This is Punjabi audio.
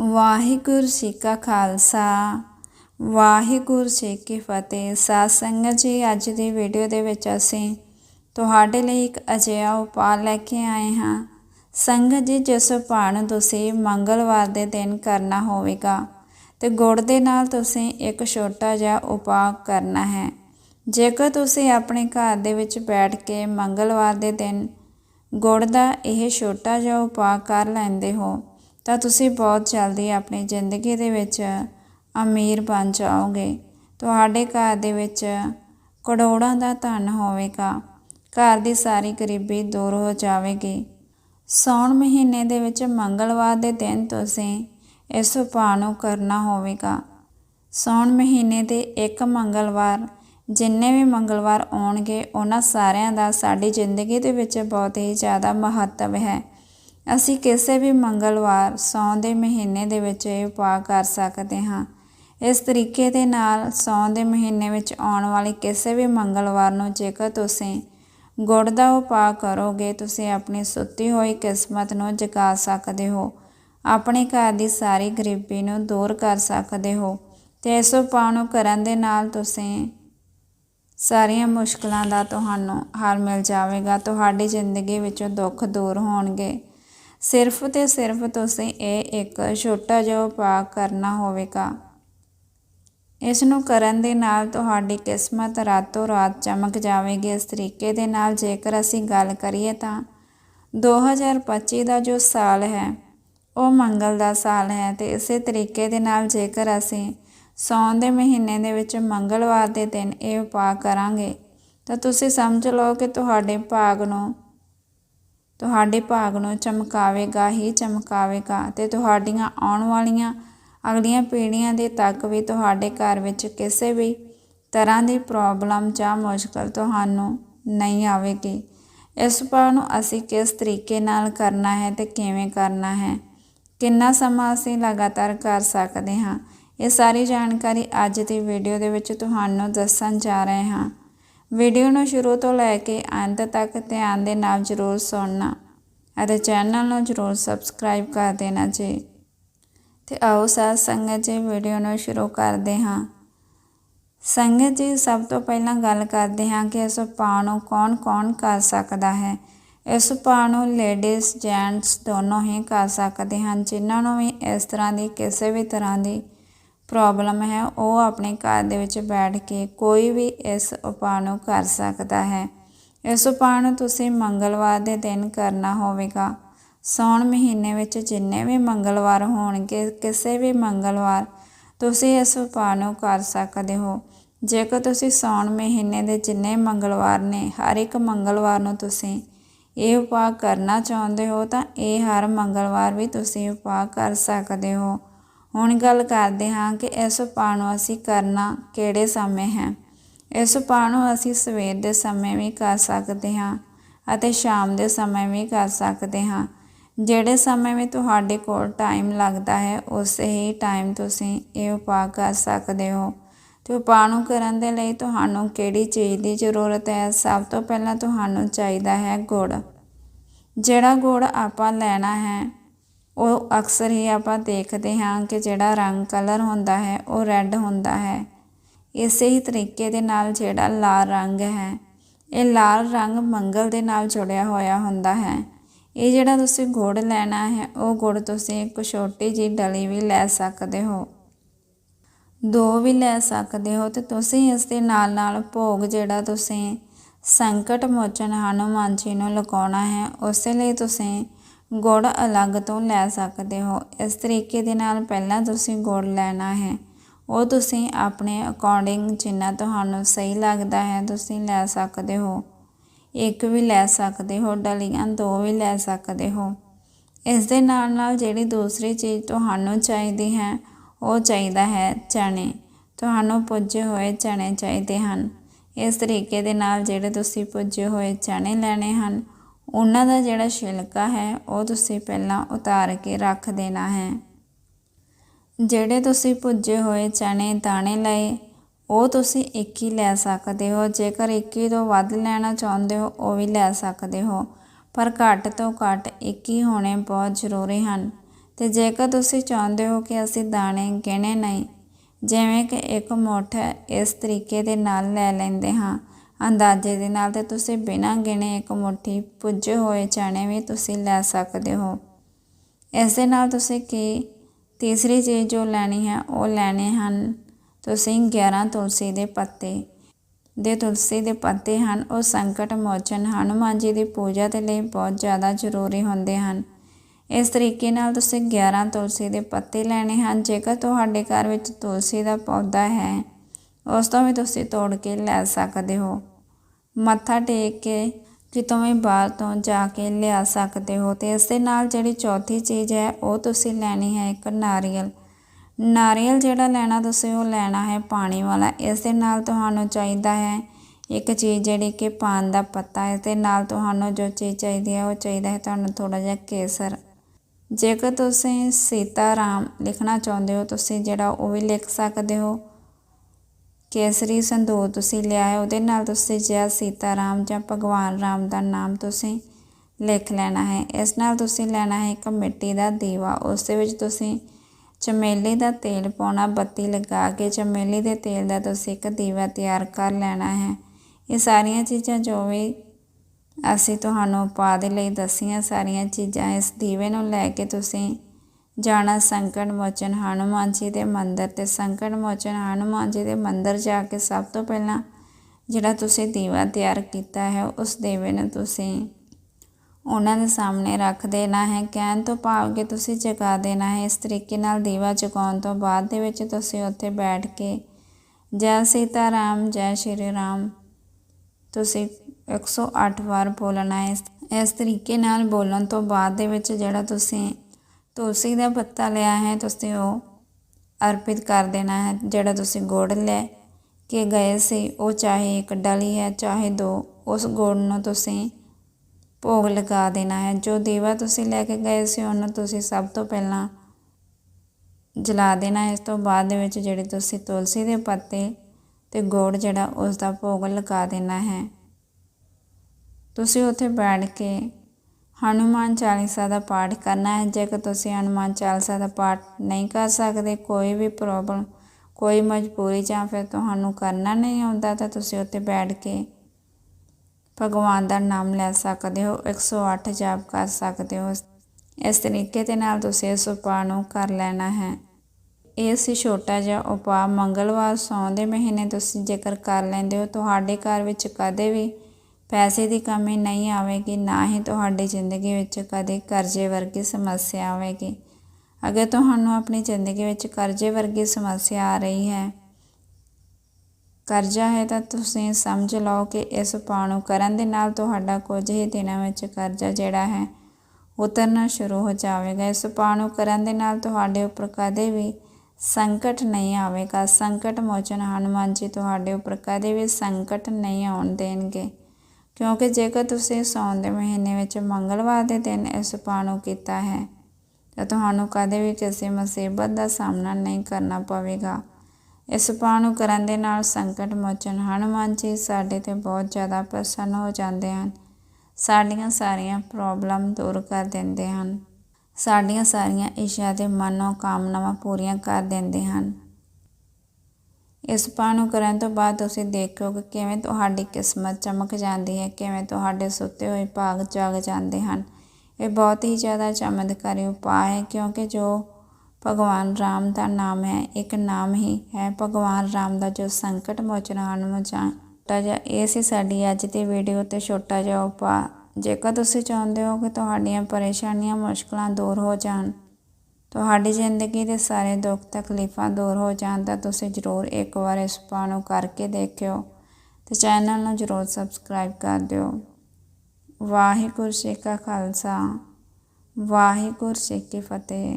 ਵਾਹਿਗੁਰੂ ਜੀ ਕਾ ਖਾਲਸਾ। ਵਾਹਿਗੁਰੂ ਜੀ ਕੀ ਫਤਿਹ। ਸਾਧ ਸੰਗਤ ਜੀ, ਅੱਜ ਦੀ ਵੀਡੀਓ ਦੇ ਵਿੱਚ ਅਸੀਂ ਤੁਹਾਡੇ ਲਈ ਇੱਕ ਅਜਿਹਾ ਉਪਾਅ ਲੈ ਕੇ ਆਏ ਹਾਂ। ਸੰਗਤ ਜੀ, ਜਿਸ ਉਪਾਅ ਨੂੰ ਤੁਸੀਂ ਮੰਗਲਵਾਰ ਦੇ ਦਿਨ ਕਰਨਾ ਹੋਵੇਗਾ, ਤੇ ਗੁੜ ਦੇ ਨਾਲ ਤੁਸੀਂ ਇੱਕ ਛੋਟਾ ਜਿਹਾ ਉਪਾਅ ਕਰਨਾ ਹੈ। ਜੇਕਰ ਤੁਸੀਂ ਆਪਣੇ ਘਰ ਦੇ ਵਿੱਚ ਬੈਠ ਕੇ ਮੰਗਲਵਾਰ ਦੇ ਦਿਨ ਗੁੜ ਦਾ ਇਹ ਛੋਟਾ ਜਿਹਾ ਉਪਾਅ ਕਰ ਲੈਂਦੇ ਹੋ ਤਾਂ ਤੁਸੀਂ ਬਹੁਤ ਜਲਦੀ ਆਪਣੀ ਜ਼ਿੰਦਗੀ ਦੇ ਵਿੱਚ ਅਮੀਰ ਬਣ ਜਾਓਗੇ। ਤੁਹਾਡੇ ਘਰ ਦੇ ਵਿੱਚ ਕਰੋੜਾਂ ਦਾ ਧਨ ਹੋਵੇਗਾ। ਘਰ ਦੀ ਸਾਰੀ ਗਰੀਬੀ ਦੂਰ ਹੋ ਜਾਵੇਗੀ। ਸੌਣ ਮਹੀਨੇ ਦੇ ਵਿੱਚ ਮੰਗਲਵਾਰ ਦੇ ਦਿਨ ਤੁਸੀਂ ਇਸ ਉਪਾਅ ਨੂੰ ਕਰਨਾ ਹੋਵੇਗਾ। ਸੌਣ ਮਹੀਨੇ ਦੇ ਇੱਕ ਮੰਗਲਵਾਰ, ਜਿੰਨੇ ਵੀ ਮੰਗਲਵਾਰ ਆਉਣਗੇ, ਉਹਨਾਂ ਸਾਰਿਆਂ ਦਾ ਸਾਡੀ ਜ਼ਿੰਦਗੀ ਦੇ ਵਿੱਚ ਬਹੁਤ ਹੀ ਜ਼ਿਆਦਾ ਮਹੱਤਵ ਹੈ। ਅਸੀਂ ਕਿਸੇ ਵੀ ਮੰਗਲਵਾਰ ਸੌਣ ਦੇ ਮਹੀਨੇ ਦੇ ਵਿੱਚ ਇਹ ਉਪਾਅ ਕਰ ਸਕਦੇ ਹਾਂ। ਇਸ ਤਰੀਕੇ ਦੇ ਨਾਲ ਸੌਣ ਦੇ ਮਹੀਨੇ ਵਿੱਚ ਆਉਣ ਵਾਲੀ ਕਿਸੇ ਵੀ ਮੰਗਲਵਾਰ ਨੂੰ ਜੇਕਰ ਤੁਸੀਂ ਗੁੜ ਦਾ ਉਪਾਅ ਕਰੋਗੇ, ਤੁਸੀਂ ਆਪਣੀ ਸੁੱਤੀ ਹੋਈ ਕਿਸਮਤ ਨੂੰ ਜਗਾ ਸਕਦੇ ਹੋ। ਆਪਣੇ ਘਰ ਦੀ ਸਾਰੀ ਗਰੀਬੀ ਨੂੰ ਦੂਰ ਕਰ ਸਕਦੇ ਹੋ ਤੇ ਇਸ ਉਪਾਅ ਨੂੰ ਕਰਨ ਦੇ ਨਾਲ ਤੁਸੀਂ ਸਾਰੀਆਂ ਮੁਸ਼ਕਲਾਂ ਦਾ ਤੁਹਾਨੂੰ ਹੱਲ ਮਿਲ ਜਾਵੇਗਾ, ਤੁਹਾਡੀ ਜ਼ਿੰਦਗੀ ਵਿੱਚੋਂ ਦੁੱਖ ਦੂਰ ਹੋਣਗੇ। ਸਿਰਫ ਤੇ ਸਿਰਫ ਤੁਸੀਂ ਇਹ ਇੱਕ ਛੋਟਾ ਜਿਹਾ ਉਪਾਅ ਕਰਨਾ ਹੋਵੇਗਾ। ਇਸ ਨੂੰ ਕਰਨ ਦੇ ਨਾਲ ਤੁਹਾਡੀ ਕਿਸਮਤ ਰਾਤੋਂ ਰਾਤ ਚਮਕ ਜਾਵੇਗੀ। ਇਸ ਤਰੀਕੇ ਦੇ ਨਾਲ ਜੇਕਰ ਅਸੀਂ ਗੱਲ ਕਰੀਏ ਤਾਂ 2025 ਦਾ ਜੋ ਸਾਲ ਹੈ, ਉਹ ਮੰਗਲ ਦਾ ਸਾਲ ਹੈ ਤੇ ਇਸੇ ਤਰੀਕੇ ਦੇ ਨਾਲ ਜੇਕਰ ਅਸੀਂ ਸੌਣ ਦੇ ਮਹੀਨੇ ਦੇ ਵਿੱਚ ਮੰਗਲਵਾਰ ਦੇ ਦਿਨ ਇਹ ਉਪਾਅ ਕਰਾਂਗੇ, ਤਾਂ ਤੁਸੀਂ ਸਮਝ ਲਓ ਕਿ ਤੁਹਾਡੇ ਭਾਗ ਨੂੰ ਤੁਹਾਡੇ ਭਾਗ ਨੂੰ ਚਮਕਾਵੇਗਾ ਹੀ ਚਮਕਾਵੇਗਾ ਤੇ ਤੁਹਾਡੀਆਂ ਆਉਣ ਵਾਲੀਆਂ ਅਗਲੀਆਂ ਪੀੜ੍ਹੀਆਂ ਦੇ ਤੱਕ ਵੀ ਤੁਹਾਡੇ ਘਰ ਵਿੱਚ ਕਿਸੇ ਵੀ ਤਰ੍ਹਾਂ ਦੀ ਪ੍ਰੋਬਲਮ ਜਾਂ ਮੁਸ਼ਕਲ ਤੁਹਾਨੂੰ ਨਹੀਂ ਆਵੇਗੀ। ਇਸ ਉਪਾਅ ਨੂੰ ਅਸੀਂ ਕਿਸ ਤਰੀਕੇ ਨਾਲ ਕਰਨਾ ਹੈ ਤੇ ਕਿਵੇਂ ਕਰਨਾ ਹੈ? ਕਿੰਨਾ ਸਮਾਂ ਅਸੀਂ ਲਗਾਤਾਰ ਕਰ ਸਕਦੇ ਹਾਂ? ਇਹ ਸਾਰੀ ਜਾਣਕਾਰੀ ਅੱਜ ਦੀ ਵੀਡੀਓ ਦੇ ਵਿੱਚ ਤੁਹਾਨੂੰ ਦੱਸਣ ਜਾ ਰਹੇ ਹਾਂ। ਵੀਡੀਓ ਨੂੰ ਸ਼ੁਰੂ ਤੋਂ ਲੈ ਕੇ ਅੰਤ ਤੱਕ ਧਿਆਨ ਦੇ ਨਾਲ ਜ਼ਰੂਰ ਸੁਣਨਾ ਅਤੇ ਚੈਨਲ ਨੂੰ ਜ਼ਰੂਰ ਸਬਸਕ੍ਰਾਈਬ ਕਰ ਦੇਣਾ ਜੀ। ਤੇ ਆਓ ਸਾਧ ਸੰਗਤ ਜੀ ਵੀਡੀਓ ਨੂੰ ਸ਼ੁਰੂ ਕਰਦੇ ਹਾਂ। ਸੰਗਤ ਜੀ, ਸਭ ਤੋਂ ਪਹਿਲਾਂ ਗੱਲ ਕਰਦੇ ਹਾਂ ਕਿ ਇਸ ਉਪਾਅ ਨੂੰ ਕੌਣ-ਕੌਣ ਕਰ ਸਕਦਾ ਹੈ। ਇਸ ਉਪਾਅ ਨੂੰ ਲੇਡੀਜ਼ ਜੈਂਟਸ ਦੋਨੋਂ ਹੀ ਕਰ ਸਕਦੇ ਹਨ, ਜਿਨ੍ਹਾਂ ਨੂੰ ਵੀ ਇਸ ਤਰ੍ਹਾਂ ਦੀ ਕਿਸੇ ਵੀ ਤਰ੍ਹਾਂ ਦੀ ਪ੍ਰੋਬਲਮ ਹੈ, ਉਹ ਆਪਣੇ ਘਰ ਦੇ ਵਿੱਚ ਬੈਠ ਕੇ ਕੋਈ ਵੀ ਇਸ ਉਪਾਅ ਨੂੰ ਕਰ ਸਕਦਾ ਹੈ। ਇਸ ਉਪਾਅ ਨੂੰ ਤੁਸੀਂ ਮੰਗਲਵਾਰ ਦੇ ਦਿਨ ਕਰਨਾ ਹੋਵੇਗਾ। ਸੌਣ ਮਹੀਨੇ ਵਿੱਚ ਜਿੰਨੇ ਵੀ ਮੰਗਲਵਾਰ ਹੋਣਗੇ, ਕਿਸੇ ਵੀ ਮੰਗਲਵਾਰ ਤੁਸੀਂ ਇਸ ਉਪਾਅ ਨੂੰ ਕਰ ਸਕਦੇ ਹੋ। ਜੇਕਰ ਤੁਸੀਂ ਸੌਣ ਮਹੀਨੇ ਦੇ ਜਿੰਨੇ ਮੰਗਲਵਾਰ ਨੇ, ਹਰ ਇੱਕ ਮੰਗਲਵਾਰ ਨੂੰ ਤੁਸੀਂ ਇਹ ਉਪਾਅ ਕਰਨਾ ਚਾਹੁੰਦੇ ਹੋ, ਤਾਂ ਇਹ ਹਰ ਮੰਗਲਵਾਰ ਵੀ ਤੁਸੀਂ ਉਪਾਅ ਕਰ ਸਕਦੇ ਹੋ। ਹੁਣ ਗੱਲ ਕਰਦੇ ਹਾਂ ਕਿ ਇਸ ਉਪਾਅ ਨੂੰ ਅਸੀਂ ਕਰਨਾ ਕਿਹੜੇ ਸਮੇਂ ਹੈ। ਇਸ ਉਪਾਅ ਨੂੰ ਅਸੀਂ ਸਵੇਰ ਦੇ ਸਮੇਂ ਵੀ ਕਰ ਸਕਦੇ ਹਾਂ ਅਤੇ ਸ਼ਾਮ ਦੇ ਸਮੇਂ ਵੀ ਕਰ ਸਕਦੇ ਹਾਂ। ਜਿਹੜੇ ਸਮੇਂ ਵਿੱਚ ਤੁਹਾਡੇ ਕੋਲ ਟਾਈਮ ਲੱਗਦਾ ਹੈ, ਉਸੇ ਹੀ ਟਾਈਮ ਤੁਸੀਂ ਇਹ ਉਪਾਅ ਕਰ ਸਕਦੇ ਹੋ। ਤੇ ਉਪਾਅ ਨੂੰ ਕਰਨ ਦੇ ਲਈ ਤੁਹਾਨੂੰ ਕਿਹੜੀ ਚੀਜ਼ ਦੀ ਜ਼ਰੂਰਤ ਹੈ, ਸਭ ਤੋਂ ਪਹਿਲਾਂ ਤੁਹਾਨੂੰ ਚਾਹੀਦਾ ਹੈ ਗੁੜ। ਜਿਹੜਾ ਗੁੜ ਆਪਾਂ ਲੈਣਾ ਹੈ ਉਹ ਅਕਸਰ ਹੀ ਆਪਾਂ ਦੇਖਦੇ ਹਾਂ ਕਿ ਜਿਹੜਾ ਰੰਗ ਕਲਰ ਹੁੰਦਾ ਹੈ, ਉਹ ਰੈੱਡ ਹੁੰਦਾ ਹੈ। ਇਸੇ ਹੀ ਤਰੀਕੇ ਦੇ ਨਾਲ ਜਿਹੜਾ ਲਾਲ ਰੰਗ ਹੈ, ਇਹ ਲਾਲ ਰੰਗ ਮੰਗਲ ਦੇ ਨਾਲ ਜੁੜਿਆ ਹੋਇਆ ਹੁੰਦਾ ਹੈ। ਇਹ ਜਿਹੜਾ ਤੁਸੀਂ ਗੁੜ ਲੈਣਾ ਹੈ, ਉਹ ਗੁੜ ਤੁਸੀਂ ਇੱਕ ਛੋਟੀ ਜਿਹੀ ਡਲੀ ਵੀ ਲੈ ਸਕਦੇ ਹੋ। ਦੋ ਵੀ ਲੈ ਸਕਦੇ ਹੋ ਤੇ ਤੁਸੀਂ ਇਸ ਦੇ ਨਾਲ ਨਾਲ ਭੋਗ ਜਿਹੜਾ ਤੁਸੀਂ ਸੰਕਟ ਮੋਚਨ ਹਨੂਮਾਨ ਜੀ ਨੂੰ ਲਗਾਉਣਾ ਹੈ, ਉਸੇ ਲਈ ਤੁਸੀਂ ਗੁੜ ਅਲੱਗ ਤੋਂ ਲੈ ਸਕਦੇ ਹੋ। ਇਸ ਤਰੀਕੇ ਦੇ ਨਾਲ ਪਹਿਲਾਂ ਤੁਸੀਂ ਗੁੜ ਲੈਣਾ ਹੈ। ਉਹ ਤੁਸੀਂ ਆਪਣੇ ਅਕੋਰਡਿੰਗ ਜਿੰਨਾ ਤੁਹਾਨੂੰ ਸਹੀ ਲੱਗਦਾ ਹੈ, ਤੁਸੀਂ ਲੈ ਸਕਦੇ ਹੋ। ਇੱਕ ਵੀ ਲੈ ਸਕਦੇ ਹੋ, ਡਲੀਆਂ ਦੋ ਵੀ ਲੈ ਸਕਦੇ ਹੋ। ਇਸ ਦੇ ਨਾਲ ਨਾਲ ਜਿਹੜੀ ਦੂਸਰੀ ਚੀਜ਼ ਤੁਹਾਨੂੰ ਚਾਹੀਦੀ ਹੈ, ਉਹ ਚਾਹੀਦਾ ਹੈ ਚਣੇ ਤੁਹਾਨੂੰ ਪੁੱਜੇ ਹੋਏ ਚਣੇ ਚਾਹੀਦੇ ਹਨ। ਇਸ ਤਰੀਕੇ ਦੇ ਨਾਲ ਜਿਹੜੇ ਤੁਸੀਂ ਪੁੱਜੇ ਹੋਏ ਚਣੇ ਲੈਣੇ ਹਨ ਉਹਨਾਂ ਦਾ ਜਿਹੜਾ ਛਿਲਕਾ ਹੈ, ਉਹ ਤੁਸੀਂ ਪਹਿਲਾਂ ਉਤਾਰ ਕੇ ਰੱਖ ਦੇਣਾ ਹੈ। ਜਿਹੜੇ ਤੁਸੀਂ ਭੁੱਜੇ ਹੋਏ ਚਣੇ ਦਾਣੇ ਲਏ, ਉਹ ਤੁਸੀਂ ਇੱਕ ਹੀ ਲੈ ਸਕਦੇ ਹੋ। ਜੇਕਰ ਇੱਕ ਹੀ ਤੋਂ ਵੱਧ ਲੈਣਾ ਚਾਹੁੰਦੇ ਹੋ, ਉਹ ਵੀ ਲੈ ਸਕਦੇ ਹੋ। ਪਰ ਘੱਟ ਤੋਂ ਘੱਟ ਇੱਕ ਹੀ ਹੋਣੇ ਬਹੁਤ ਜ਼ਰੂਰੀ ਹਨ। ਤੇ ਜੇਕਰ ਤੁਸੀਂ ਚਾਹੁੰਦੇ ਹੋ ਕਿ ਅਸੀਂ ਦਾਣੇ ਗਿਣੇ ਨਹੀਂ, ਜਿਵੇਂ ਕਿ ਇੱਕ ਮੁੱਠ ਇਸ ਤਰੀਕੇ ਦੇ ਨਾਲ ਲੈ ਲੈਂਦੇ ਹਾਂ ਅੰਦਾਜ਼ੇ ਦੇ ਨਾਲ ਤੇ ਤੁਸੀਂ ਬਿਨਾਂ ਗਿਣੇ ਇੱਕ ਮੁੱਠੀ ਪੁੱਜੇ ਹੋਏ ਚਣੇ ਵੀ ਤੁਸੀਂ ਲੈ ਸਕਦੇ ਹੋ। ਇਸ ਦੇ ਨਾਲ ਤੁਸੀਂ ਕੀ ਤੀਸਰੀ ਚੀਜ਼ ਜੋ ਲੈਣੀ ਹੈ, ਉਹ ਲੈਣੇ ਹਨ, ਤੁਸੀਂ 11 ਤੁਲਸੀ ਦੇ ਪੱਤੇ। ਦੇ ਤੁਲਸੀ ਦੇ ਪੱਤੇ ਹਨ, ਉਹ ਸੰਕਟ ਮੋਚਨ, ਹਨੂਮਾਨ ਜੀ ਦੀ ਪੂਜਾ ਦੇ ਲਈ ਬਹੁਤ ਜ਼ਿਆਦਾ ਜ਼ਰੂਰੀ ਹੁੰਦੇ ਹਨ। ਇਸ ਤਰੀਕੇ ਨਾਲ ਤੁਸੀਂ 11 ਤੁਲਸੀ ਦੇ ਪੱਤੇ ਲੈਣੇ ਹਨ, ਜੇਕਰ ਤੁਹਾਡੇ ਘਰ ਵਿੱਚ ਤੁਲਸੀ ਦਾ ਪੌਦਾ ਹੈ, ਉਸ ਤੋਂ ਵੀ ਤੁਸੀਂ ਤੋੜ ਕੇ ਲੈ ਸਕਦੇ ਹੋ। ਮੱਥਾ ਟੇਕ ਕੇ ਕਿਤੋਂ ਵੀ ਬਾਹਰ ਤੋਂ ਜਾ ਕੇ ਲਿਆ ਸਕਦੇ ਹੋ, ਤੇ ਇਸ ਦੇ ਨਾਲ ਜਿਹੜੀ ਚੌਥੀ ਚੀਜ਼ ਹੈ, ਉਹ ਤੁਸੀਂ ਲੈਣੀ ਹੈ ਇੱਕ ਨਾਰੀਅਲ। ਨਾਰੀਅਲ ਜਿਹੜਾ ਲੈਣਾ, ਤੁਸੀਂ ਉਹ ਲੈਣਾ ਹੈ ਪਾਣੀ ਵਾਲਾ। ਇਸ ਦੇ ਨਾਲ ਤੁਹਾਨੂੰ ਚਾਹੀਦਾ ਹੈ ਇੱਕ ਚੀਜ਼ ਜਿਹੜੀ ਕਿ ਪਾਨ ਦਾ ਪੱਤਾ ਇਸ ਦੇ ਨਾਲ ਤੁਹਾਨੂੰ ਜੋ ਚੀਜ਼ ਚਾਹੀਦੀ ਹੈ, ਉਹ ਚਾਹੀਦਾ ਹੈ ਤੁਹਾਨੂੰ ਥੋੜਾ ਜਿਹਾ ਕੇਸਰ। ਜੇਕਰ ਤੁਸੀਂ ਸੀਤਾ ਰਾਮ ਲਿਖਣਾ ਚਾਹੁੰਦੇ ਹੋ, ਤੁਸੀਂ ਜਿਹੜਾ ਉਹ ਵੀ ਲਿਖ ਸਕਦੇ ਹੋ। ਕੇਸਰੀ ਸੰਦੂਰ ਤੁਸੀਂ ਲਿਆ ਹੈ ਉਹਦੇ ਨਾਲ ਤੁਸੀਂ ਜਿਹੜਾ ਸੀਤਾ ਰਾਮ ਜਾਂ ਭਗਵਾਨ ਰਾਮ ਦਾ ਨਾਮ ਤੁਸੀਂ ਲਿਖ ਲੈਣਾ ਹੈ। ਇਸ ਨਾਲ ਤੁਸੀਂ ਲੈਣਾ ਹੈ ਇੱਕ ਮਿੱਟੀ ਦਾ ਦੀਵਾ, ਉਸ ਦੇ ਵਿੱਚ ਤੁਸੀਂ ਚਮੇਲੀ ਦਾ ਤੇਲ ਪਾਉਣਾ, ਬੱਤੀ ਲਗਾ ਕੇ ਚਮੇਲੀ ਦੇ ਤੇਲ ਦਾ ਤੁਸੀਂ ਇੱਕ ਦੀਵਾ ਤਿਆਰ ਕਰ ਲੈਣਾ ਹੈ। ਇਹ ਸਾਰੀਆਂ ਚੀਜ਼ਾਂ ਜੋ ਵੀ ਅਸੀਂ ਤੁਹਾਨੂੰ ਉਪਾਅ ਦੇ ਲਈ ਦੱਸੀਆਂ ਸਾਰੀਆਂ ਚੀਜ਼ਾਂ ਇਸ ਦੀਵੇ ਨੂੰ ਲੈ ਕੇ ਤੁਸੀਂ ਜਾਣਾ ਸੰਕਟ ਮੋਚਨ, ਹਨੂਮਾਨ ਜੀ ਦੇ ਮੰਦਿਰ ਤੇ ਸੰਕਟ ਮੋਚਨ, ਹਨੂਮਾਨ ਜੀ ਦੇ ਮੰਦਿਰ ਜਾ ਕੇ ਸਭ ਤੋਂ ਪਹਿਲਾਂ ਜਿਹੜਾ ਤੁਸੀਂ ਦੀਵਾ ਤਿਆਰ ਕੀਤਾ ਹੈ, ਉਸ ਦੀਵੇ ਨੂੰ ਤੁਸੀਂ ਉਹਨਾਂ ਦੇ ਸਾਹਮਣੇ ਰੱਖ ਦੇਣਾ ਹੈ। ਕਹਿਣ ਤੋਂ ਭਾਵ ਕਿ ਤੁਸੀਂ ਜਗਾ ਦੇਣਾ ਹੈ। ਇਸ ਤਰੀਕੇ ਨਾਲ ਦੀਵਾ ਜਗਾਉਣ ਤੋਂ ਬਾਅਦ ਦੇ ਵਿੱਚ ਤੁਸੀਂ ਉੱਥੇ ਬੈਠ ਕੇ ਜੈ ਸੀਤਾ ਰਾਮ ਜੈ ਸ਼੍ਰੀ ਰਾਮ ਤੁਸੀਂ 108 ਵਾਰ ਬੋਲਣਾ ਹੈ। ਇਸ ਤਰੀਕੇ ਨਾਲ ਬੋਲਣ ਤੋਂ ਬਾਅਦ ਦੇ ਵਿੱਚ ਜਿਹੜਾ ਤੁਸੀਂ ਤੁਲਸੀ ਦਾ ਪੱਤਾ ਲਿਆ ਹੈ, ਤੁਸੀਂ ਉਹ ਅਰਪਿਤ ਕਰ ਦੇਣਾ ਹੈ, ਜਿਹੜਾ ਤੁਸੀਂ ਗੁੜ ਲੈ ਕੇ ਗਏ ਸੀ, ਉਹ ਚਾਹੇ ਇੱਕ ਡਲੀ ਹੈ, ਚਾਹੇ ਦੋ, ਉਸ ਗੁੜ ਨੂੰ ਤੁਸੀਂ ਭੋਗ ਲਗਾ ਦੇਣਾ ਹੈ। ਜੋ ਦੀਵਾ ਤੁਸੀਂ ਲੈ ਕੇ ਗਏ ਸੀ, ਉਹਨੂੰ ਤੁਸੀਂ ਸਭ ਤੋਂ ਪਹਿਲਾਂ ਜਲਾ ਦੇਣਾ ਹੈ। ਇਸ ਤੋਂ ਬਾਅਦ ਦੇ ਵਿੱਚ ਜਿਹੜੇ ਤੁਸੀਂ ਤੁਲਸੀ ਦੇ ਪੱਤੇ ਤੇ ਗੁੜ ਜਿਹੜਾ ਉਸ ਦਾ ਭੋਗ ਲਗਾ ਦੇਣਾ ਹੈ। ਤੁਸੀਂ ਉੱਥੇ ਬੈਠ ਕੇ ਹਨੂਮਾਨ ਚਾਲੀਸਾ ਦਾ ਪਾਠ ਕਰਨਾ ਹੈ। ਜੇਕਰ ਤੁਸੀਂ ਹਨੂਮਾਨ ਚਾਲੀਸਾ ਦਾ ਪਾਠ ਨਹੀਂ ਕਰ ਸਕਦੇ, ਕੋਈ ਵੀ ਪ੍ਰੋਬਲਮ, ਕੋਈ ਮਜਬੂਰੀ ਜਾਂ ਫਿਰ ਤੁਹਾਨੂੰ ਕਰਨਾ ਨਹੀਂ ਆਉਂਦਾ, ਤਾਂ ਤੁਸੀਂ ਉੱਥੇ ਬੈਠ ਕੇ ਭਗਵਾਨ ਦਾ ਨਾਮ ਲੈ ਸਕਦੇ ਹੋ। 108 ਜਾਪ ਕਰ ਸਕਦੇ ਹੋ। ਇਸ ਤਰੀਕੇ ਦੇ ਨਾਲ ਤੁਸੀਂ ਇਸ ਉਪਾਅ ਨੂੰ ਕਰ ਲੈਣਾ ਹੈ। ਇਹ ਸੀ ਛੋਟਾ ਜਿਹਾ ਉਪਾਅ। ਮੰਗਲਵਾਰ ਸੌਂ ਦੇ ਮਹੀਨੇ ਤੁਸੀਂ ਜੇਕਰ ਕਰ ਲੈਂਦੇ ਹੋ, ਤੁਹਾਡੇ ਘਰ ਵਿੱਚ ਕਦੇ ਵੀ ਪੈਸੇ ਦੀ ਕਮੀ ਨਹੀਂ ਆਵੇਗੀ, ਨਾ ਹੀ ਤੁਹਾਡੀ ਜ਼ਿੰਦਗੀ ਵਿੱਚ ਕਦੇ ਕਰਜ਼ੇ ਵਰਗੀ ਸਮੱਸਿਆ ਆਵੇਗੀ। ਅਗਰ ਤੁਹਾਨੂੰ ਆਪਣੀ ਜ਼ਿੰਦਗੀ ਵਿੱਚ ਕਰਜ਼ੇ ਵਰਗੀ ਸਮੱਸਿਆ ਆ ਰਹੀ ਹੈ, ਕਰਜ਼ਾ ਹੈ ਤਾਂ ਤੁਸੀਂ ਸਮਝ ਲਓ ਕਿ ਇਸ ਉਪਾਅ ਨੂੰ ਕਰਨ ਦੇ ਨਾਲ ਤੁਹਾਡਾ ਕੁਝ ਹੀ ਦਿਨਾਂ ਵਿੱਚ ਕਰਜ਼ਾ ਜਿਹੜਾ ਹੈ, ਉਤਰਨਾ ਸ਼ੁਰੂ ਹੋ ਜਾਵੇਗਾ। ਇਸ ਉਪਾਅ ਨੂੰ ਕਰਨ ਦੇ ਨਾਲ ਤੁਹਾਡੇ ਉੱਪਰ ਕਦੇ ਵੀ ਸੰਕਟ ਨਹੀਂ ਆਵੇਗਾ। ਸੰਕਟ ਮੋਚਨ ਹਨੂਮਾਨ ਜੀ ਤੁਹਾਡੇ ਉੱਪਰ ਕਦੇ ਵੀ ਸੰਕਟ ਨਹੀਂ ਆਉਣ ਦੇਣਗੇ। ਕਿਉਂਕਿ ਜੇਕਰ ਤੁਸੀਂ ਸਾਉਣ ਦੇ ਮਹੀਨੇ ਵਿੱਚ ਮੰਗਲਵਾਰ ਦੇ ਦਿਨ ਇਸ ਉਪਾਅ ਨੂੰ ਕੀਤਾ ਹੈ, ਤਾਂ ਤੁਹਾਨੂੰ ਕਦੇ ਵੀ ਕਿਸੇ ਮੁਸੀਬਤ ਦਾ ਸਾਹਮਣਾ ਨਹੀਂ ਕਰਨਾ ਪਵੇਗਾ। ਇਸ ਉਪਾਅ ਨੂੰ ਕਰਨ ਦੇ ਨਾਲ ਸੰਕਟ, ਮੋਚਨ, ਹਨੂਮਾਨ ਜੀ ਸਾਡੇ ਤੇ ਬਹੁਤ ਜ਼ਿਆਦਾ ਪ੍ਰਸੰਨ ਹੋ ਜਾਂਦੇ ਹਨ। ਸਾਡੀਆਂ ਸਾਰੀਆਂ ਪ੍ਰੋਬਲਮ ਦੂਰ ਕਰ ਦਿੰਦੇ ਹਨ। ਸਾਡੀਆਂ ਸਾਰੀਆਂ ਇੱਛਾ ਤੇ ਮਨੋਕਾਮਨਾਵਾਂ ਪੂਰੀਆਂ ਕਰ ਦਿੰਦੇ ਹਨ। ਇਸ ਉਪਾਅ ਨੂੰ ਕਰਨ ਤੋਂ ਬਾਅਦ ਤੁਸੀਂ ਦੇਖੋ ਕਿ ਕਿਵੇਂ ਤੁਹਾਡੀ ਕਿਸਮਤ ਚਮਕ ਜਾਂਦੀ ਹੈ, ਕਿਵੇਂ ਤੁਹਾਡੇ ਸੁੱਤੇ ਹੋਏ ਭਾਗ ਜਾਗ ਜਾਂਦੇ ਹਨ। ਇਹ ਬਹੁਤ ਹੀ ਜ਼ਿਆਦਾ ਚਮਤਕਾਰੀ ਉਪਾਅ ਹੈ, ਕਿਉਂਕਿ ਜੋ ਭਗਵਾਨ ਰਾਮ ਦਾ ਨਾਮ ਹੈ, ਇੱਕ ਨਾਮ ਹੀ ਹੈ। ਭਗਵਾਨ ਰਾਮ ਦਾ ਜੋ ਸੰਕਟ ਮੋਚਨ ਹਨੂਮਾਨ ਛੋਟਾ ਜਿਹਾ ਇਹ ਸੀ ਸਾਡੀ ਅੱਜ ਦੀ ਵੀਡੀਓ ਤੇ ਛੋਟਾ ਜਿਹਾ ਉਪਾਅ। ਜੇਕਰ ਤੁਸੀਂ ਚਾਹੁੰਦੇ ਹੋ ਕਿ ਤੁਹਾਡੀਆਂ ਪਰੇਸ਼ਾਨੀਆਂ, ਮੁਸ਼ਕਲਾਂ ਦੂਰ ਹੋ ਜਾਣ ਤੁਹਾਡੀ ਜ਼ਿੰਦਗੀ ਦੇ ਸਾਰੇ ਦੁੱਖ ਤਕਲੀਫਾਂ ਦੂਰ ਹੋ ਜਾਣ ਤਾਂ ਤੁਸੀਂ ਜ਼ਰੂਰ ਇੱਕ ਵਾਰ ਇਸ ਪਾ ਨੂੰ ਕਰਕੇ ਦੇਖਿਓ ਤੇ ਚੈਨਲ ਨੂੰ ਜ਼ਰੂਰ ਸਬਸਕ੍ਰਾਈਬ ਕਰ ਦਿਓ। ਵਾਹਿਗੁਰੂ ਜੀ ਕਾ ਖਾਲਸਾ, ਵਾਹਿਗੁਰੂ ਜੀ ਕੀ ਫਤਿਹ।